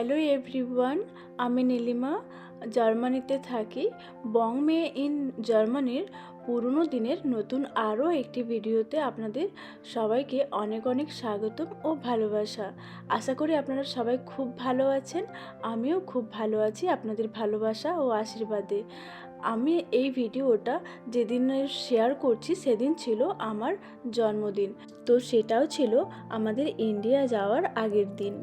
Hello everyone, আমি নীলিমা। জার্মানিতে থাকি। বং মে ইন জার্মানির পুরনো দিনের নতুন আরও একটি ভিডিওতে আপনাদের সবাইকে অনেক অনেক স্বাগতম ও ভালোবাসা। আশা করি আপনারা সবাই খুব ভালো আছেন, আমিও খুব ভালো আছি আপনাদের ভালোবাসা ও আশীর্বাদে। আমি এই ভিডিওটা যেদিন শেয়ার করছি সেদিন ছিল আমার জন্মদিন। তো সেটাও ছিল আমাদের ইন্ডিয়া যাওয়ার আগের দিন।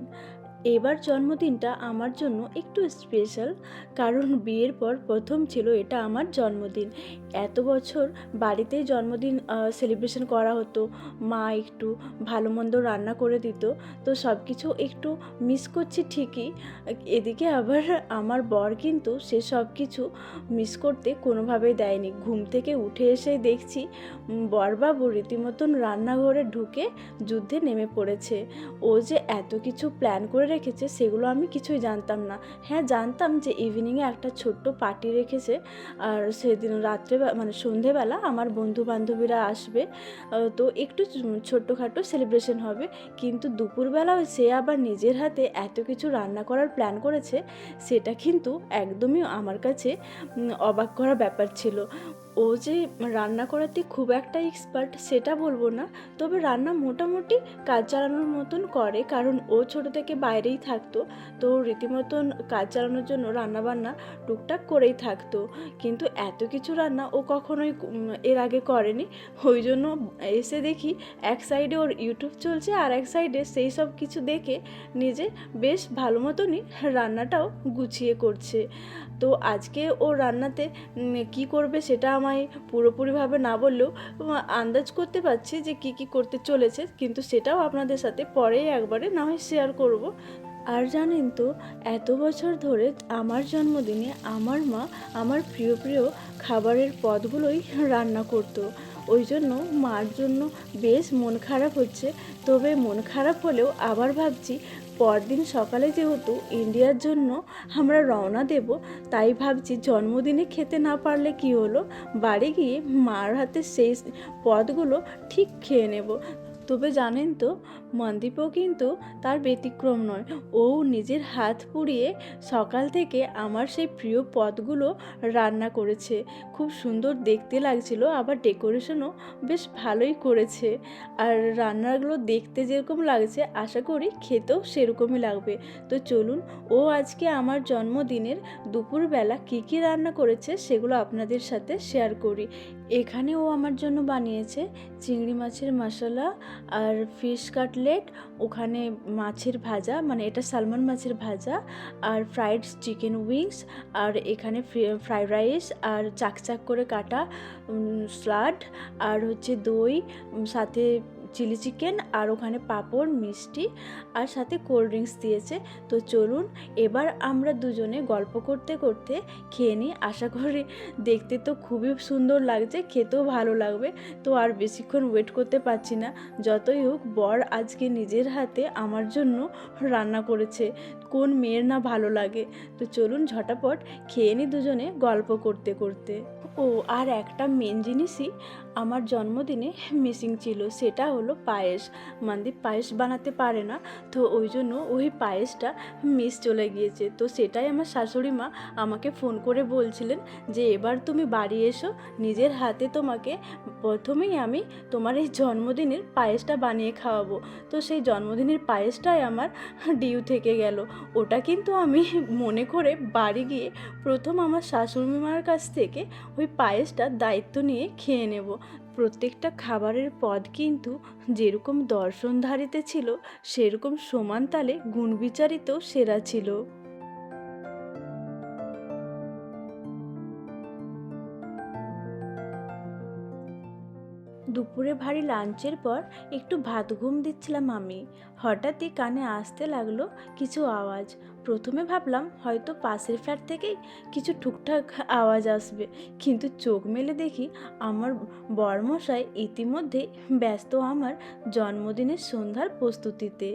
এবার জন্মদিনটা আমার জন্য একটু স্পেশাল কারণ বিয়ের পর প্রথম ছিল এটা আমার জন্মদিন। এত বছর বাড়িতেই জন্মদিন সেলিব্রেশন করা হতো। মা একটু ভালো মন্দ রান্না করে দিত। তো সব কিছু একটু মিস করছি ঠিকই। এদিকে আবার আমার বর কিন্তু সে সব কিছু মিস করতে কোনোভাবেই দেয়নি। ঘুম থেকে উঠে এসে দেখছি বরবাবু রীতিমতন রান্নাঘরে ঢুকে যুদ্ধে নেমে পড়েছে। ও যে এত কিছু প্ল্যান করে রেখেছে, সেগুলো আমি কিছুই জানতাম না। হ্যাঁ জানতাম যে ইভিনিংয়ে একটা ছোট্ট পার্টি রেখেছে। আর সেদিন রাত্রে মানে সন্ধেবেলা আমার বন্ধু বান্ধবীরা আসবে তো একটু ছোট্টখাটো সেলিব্রেশন হবে। কিন্তু দুপুরবেলাও সে আবার নিজের হাতে এত কিছু রান্না করার প্ল্যান করেছে, সেটা কিন্তু একদমই আমার কাছে অবাক করা ব্যাপার ছিল। ও যে রান্না করাতে খুব একটা এক্সপার্ট সেটা বলব না। তবে রান্না মোটামুটি কাজ চালানোর মতন করে, কারণ ও ছোট থেকে বাইরেই থাকতো। তো রীতিমতন কাজ চালানোর জন্য রান্নাবান্না টুকটাক করেই থাকতো। কিন্তু এত কিছু রান্না ও কখনোই এর আগে করেনি। ওই জন্য এসে দেখি এক সাইডে ওর ইউটিউব চলছে আর এক সাইডে সেই সব কিছু দেখে নিজে বেশ ভালো মতনই রান্নাটাও গুছিয়ে করছে। তো আজকে ও রান্নাতে কি করবে সেটা আমায় পুরোপুরিভাবে না বললেও আন্দাজ করতে পারছি যে কি কি করতে চলেছে, কিন্তু সেটাও আপনাদের সাথে পরেই একবারে না হয় শেয়ার করব। আর জানেন তো, এত বছর ধরে আমার জন্মদিনে আমার মা আমার প্রিয় প্রিয় খাবারের পদগুলোই রান্না করতো। ওই জন্য মার জন্য বেশ মন খারাপ হচ্ছে, তবে মন খারাপ হলেও আবার ভাবছি পরদিন সকালে যেহেতু ইন্ডিয়ার জন্য আমরা রওনা দেব, তাই ভাবছি জন্মদিনে খেতে না পারলে কি হলো? বাড়ি গিয়ে মার হাতে সেই পদগুলো ঠিক খেয়ে নেব। তবে জানেন তো, মনদীপও কিন্তু তার ব্যতিক্রম নয়। ও নিজের হাত পুড়িয়ে সকাল থেকে আমার সেই প্রিয় পদগুলো রান্না করেছে। খুব সুন্দর দেখতে লাগছিল, আবার ডেকোরেশনও বেশ ভালোই করেছে। আর রান্নাগুলো দেখতে যেরকম লাগছে, আশা করি খেতেও সেরকমই লাগবে। তো চলুন, ও আজকে আমার জন্মদিনের দুপুরবেলা কী কী রান্না করেছে সেগুলো আপনাদের সাথে শেয়ার করি। এখানে ও আমার জন্য বানিয়েছে চিংড়ি মাছের মশলা আর ফিশ কাটলেট ওখানে মাছের ভাজা মানে এটা সালমন মাছের ভাজা, আর ফ্রাইড চিকেন উইংস আর এখানে ফ্রাইড রাইস আর চাকচাক করে কাটা স্লাড আর হচ্ছে দই সাথে চিলি চিকেন আর ওখানে পাঁপড়, মিষ্টি আর সাথে কোল্ড ড্রিঙ্কস দিয়েছে। তো চলুন, এবার আমরা দুজনে গল্প করতে করতে খেয়ে নিই। আশা করি দেখতে তো খুবই সুন্দর লাগছে, খেতেও ভালো লাগবে। তো আর বেশিক্ষণ ওয়েট করতে পারছি না। যতই হোক, বর আজকে নিজের হাতে আমার জন্য রান্না করেছে। কোন মেয়ের না ভালো লাগে। তো চলুন ঝটাপট খেয়ে নিই দুজনে গল্প করতে করতে। ও, আর একটা মেন জিনিসই আমার জন্মদিনে মিসিং ছিল, সেটা হলো পায়েস। মনদীপ পায়েস বানাতে পারে না, তো ওই জন্য ওই পায়েসটা মিস চলে গিয়েছে। তো সেটাই আমার শাশুড়ি মা আমাকে ফোন করে বলছিলেন যে, এবার তুমি বাড়ি এসো, নিজের হাতে তোমাকে প্রথমেই আমি তোমার এই জন্মদিনের পায়েসটা বানিয়ে খাওয়াবো। তো সেই জন্মদিনের পায়েসটাই আমার ডিউ থেকে গেল। ওটা কিন্তু আমি মনে করে বাড়ি গিয়ে প্রথম আমার শাশুড়ি মার কাছ থেকে ওই পায়েসটার দায়িত্ব নিয়ে খেয়ে নেব। প্রত্যেকটা খাবারের পদ কিন্তু যেরকম দর্শনধারিতে ছিল, সেরকম সমান তালে গুণবিচারিত সেরা ছিল। দুপুরে ভারী লাঞ্চের পর একটু ভাত ঘুম দিচ্ছিলাম আমি। হঠাৎই কানে আসতে লাগল কিছু আওয়াজ। প্রথমে ভাবলাম হয়তো পাশের ফ্ল্যাট থেকেই কিছু টুকটাক আওয়াজ আসবে। কিন্তু চোখ মেলে দেখি আমার বরমশাই ইতিমধ্যেই ব্যস্ত আমার জন্মদিনের সন্ধ্যার প্রস্তুতিতে।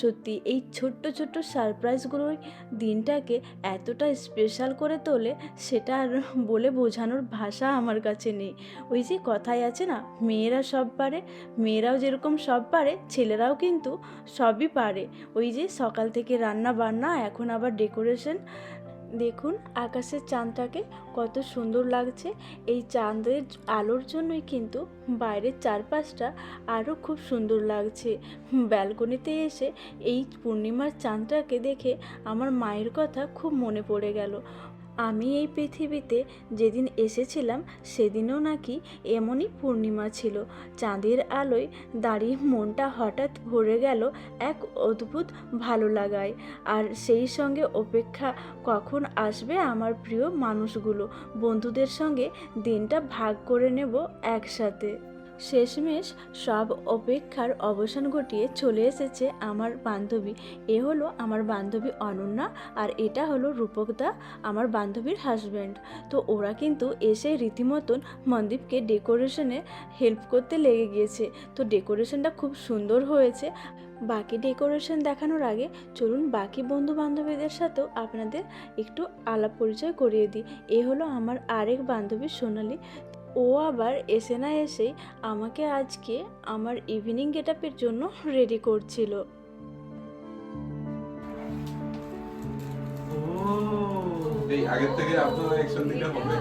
সত্যি এই ছোট্ট ছোট্ট সারপ্রাইজগুলোই দিনটাকে এতটা স্পেশাল করে তোলে সেটা আর বলে বোঝানোর ভাষা আমার কাছে নেই। ওই যে কথাই আছে না, মেয়েরা সব পারে, মেয়েরাও যেরকম সব পারে, ছেলেরাও কিন্তু সবই পারে। ওই যে সকাল থেকে রান্না বান্না এখন আবার ডেকোরেশন। দেখুন আকাশের চাঁদটাকে কত সুন্দর লাগছে। এই চাঁদের আলোর জন্যই কিন্তু বাইরের চারপাশটা আরও খুব সুন্দর লাগছে। ব্যালকনিতে এসে এই পূর্ণিমার চাঁদটাকে দেখে আমার মায়ের কথা খুব মনে পড়ে গেল। আমি এই পৃথিবীতে যেদিন এসেছিলাম, সেদিনও নাকি এমনই পূর্ণিমা ছিল। চাঁদের আলোয় দাঁড়িয়ে মনটা হঠাৎ ভরে গেল এক অদ্ভুত ভালো লাগায় আর সেই সঙ্গে অপেক্ষা, কখন আসবে আমার প্রিয় মানুষগুলো? বন্ধুদের সঙ্গে দিনটা ভাগ করে নেব একসাথে। শেষমেশ সব অপেক্ষার অবসান ঘটিয়ে চলে এসেছে আমার বান্ধবী। এ হলো আমার বান্ধবী অনন্যা আর এটা হলো রূপকদা, আমার বান্ধবীর হাজব্যান্ড তো ওরা কিন্তু এসে রীতিমতন মনদীপকে ডেকোরেশনে হেল্প করতে লেগে গিয়েছে। তো ডেকোরেশনটা খুব সুন্দর হয়েছে। বাকি ডেকোরেশন দেখানোর আগে চলুন বাকি বন্ধু বান্ধবীদের সাথেও আপনাদের একটু আলাপ পরিচয় করিয়ে দিই। এ হলো আমার আরেক বান্ধবী সোনালি। ও আবার এসে না এসেই আমাকে আজকে আমার ইভিনিং গেট আপের জন্য রেডি করছিল। এই থেকে অ্যাকশন হবে।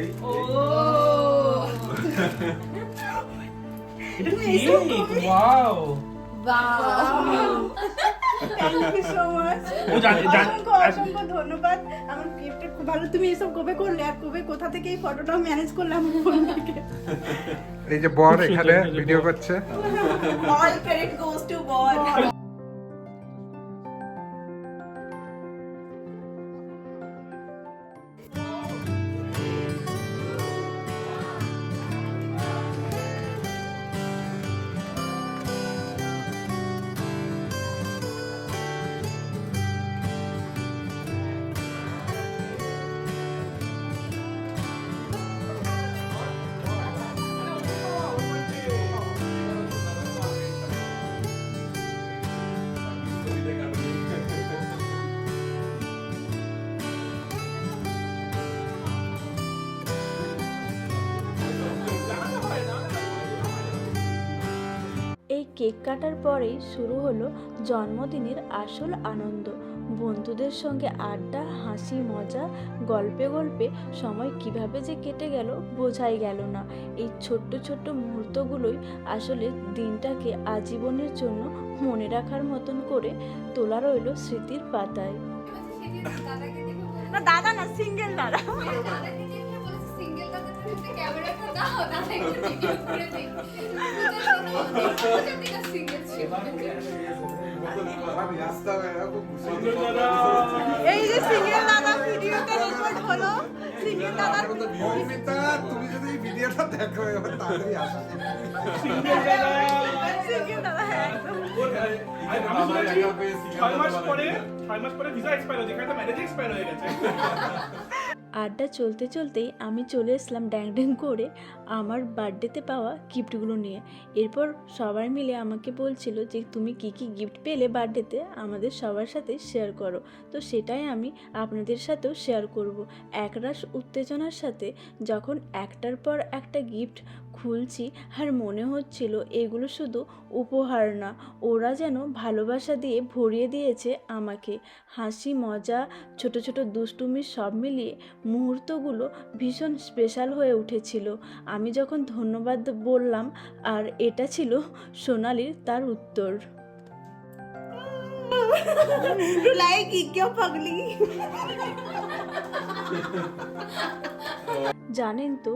এই ও। এটা ঠিক ওয়াও অসংখ্য ধন্যবাদ। আমার গিফটটা খুব ভালো। তুমি এসব কবে করলে আর কবে কোথা থেকে এই ফটোটা ম্যানেজ করলাম ফোন থেকে? এই যে বর এখানে ভিডিও করছে। অল ক্রেডিট গোস টু বল কেক কাটার পরেই শুরু হলো জন্মদিনের আসল আনন্দ। বন্ধুদের সঙ্গে আড্ডা হাসি মজা গল্পে গল্পে সময় কীভাবে যে কেটে গেল বোঝাই গেল না। এই ছোট্ট ছোট্ট মুহূর্তগুলোই আসলে দিনটাকে আজীবনের জন্য মনে রাখার মতন করে তোলা রইল স্মৃতির পাতায়। দাদা না সিঙ্গেল দাদা। এই যে সিঙ্গেল দাদা ভিডিওতে রেকর্ড হলো সিঙ্গেল দাদা তুমি যদি ভিডিওটা দেখো এবার তাড়াতাড়ি আসো সিঙ্গেল দাদা হ্যাঁ ছয় মাস পরে ছয় মাস পরে ভিসা এক্সপায়ার এখানে ম্যারেজ এক্সপায়ার হয়ে গেছে আড্ডা চলতে চলতেই আমি চলে এসলাম ড্যাং ড্যাং করে আমার বার্থডেতে পাওয়া গিফটগুলো নিয়ে। এরপর সবাই মিলে আমাকে বলছিল যে, তুমি কি কি গিফট পেলে বার্থডেতে? আমাদের সবার সাথে শেয়ার করো। তো সেটাই আমি আপনাদের সাথেও শেয়ার করব। একরাশ উত্তেজনার সাথে যখন একটার পর একটা গিফট খুলছি, আর মনে হচ্ছিল এগুলো শুধু উপহার না, ওরা যেন ভালোবাসা দিয়ে ভরিয়ে দিয়েছে আমাকে। হাসি, মজা, ছোট ছোট দুষ্টুমি সব মিলিয়ে মুহূর্তগুলো ভীষণ স্পেশাল হয়ে উঠেছিল। আমি যখন ধন্যবাদ বললাম আর এটা ছিল সোনালির তার উত্তর। জানেন তো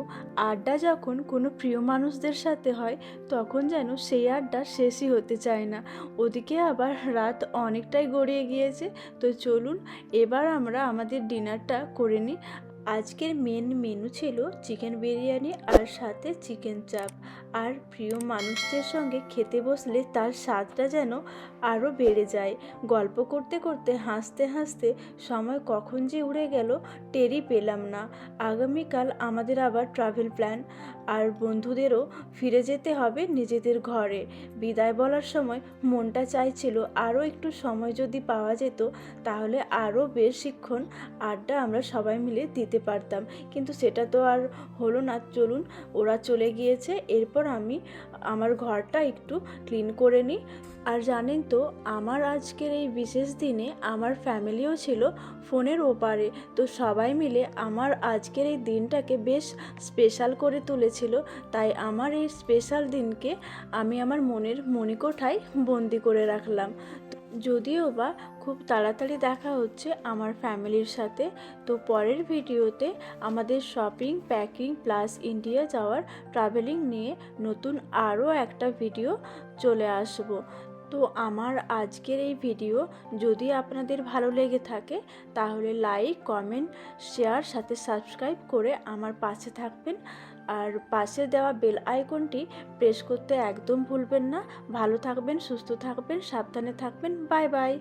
আড্ডা যখন কোনো প্রিয় মানুষদের সাথে হয় তখন যেন সেই আড্ডা শেষই হতে চায় না। ওদিকে আবার রাত অনেকটাই গড়িয়ে গিয়েছে তো চলুন এবার আমরা আমাদের ডিনারটা করে নিই। আজকের মেন মেনু ছিল চিকেন বিরিয়ানি আর সাথে চিকেন চাপ আর প্রিয় মানুষদের সঙ্গে খেতে বসলে তার স্বাদটা যেন আরও বেড়ে যায়। গল্প করতে করতে, হাসতে হাসতে সময় কখন যে উড়ে গেল টেরি পেলাম না। আগামীকাল আমাদের আবার ট্রাভেল প্ল্যান আর বন্ধুদেরও ফিরে যেতে হবে নিজেদের ঘরে। বিদায় বলার সময় মনটা চাইছিল আরও একটু সময় যদি পাওয়া যেত, তাহলে আরও বেশিক্ষণ আড্ডা আমরা সবাই মিলে দিতে পারতাম। কিন্তু সেটা তো আর হলো না। চলুন, ওরা চলে গিয়েছে। এরপর তারপর আমি আমার ঘরটা একটু ক্লিন করে নিই। আর জানেন তো, আমার আজকের এই বিশেষ দিনে আমার ফ্যামিলিও ছিল ফোনের ওপারে। তো সবাই মিলে আমার আজকের এই দিনটাকে বেশ স্পেশাল করে তুলেছিল। তাই আমার এই স্পেশাল দিনকে আমি আমার মনের মণিকোঠায় বন্দি করে রাখলাম। যদিও বা খুব তাড়াতাড়ি দেখা হচ্ছে আমার ফ্যামিলির সাথে, তো পরের ভিডিওতে আমাদের শপিং, প্যাকিং প্লাস ইন্ডিয়া যাওয়ার ট্রাভেলিং নিয়ে নতুন আরও একটা ভিডিও চলে আসব। তো আমার আজকের এই ভিডিও যদি আপনাদের ভালো লেগে থাকে, তাহলে লাইক, কমেন্ট, শেয়ার, সাথে সাবস্ক্রাইব করে আমার পাশে থাকবেন। আর পাশে দেওয়া বেল আইকনটি প্রেস করতে একদম ভুলবেন না। ভালো থাকবেন, সুস্থ থাকবেন, সাবধানে থাকবেন। Bye bye.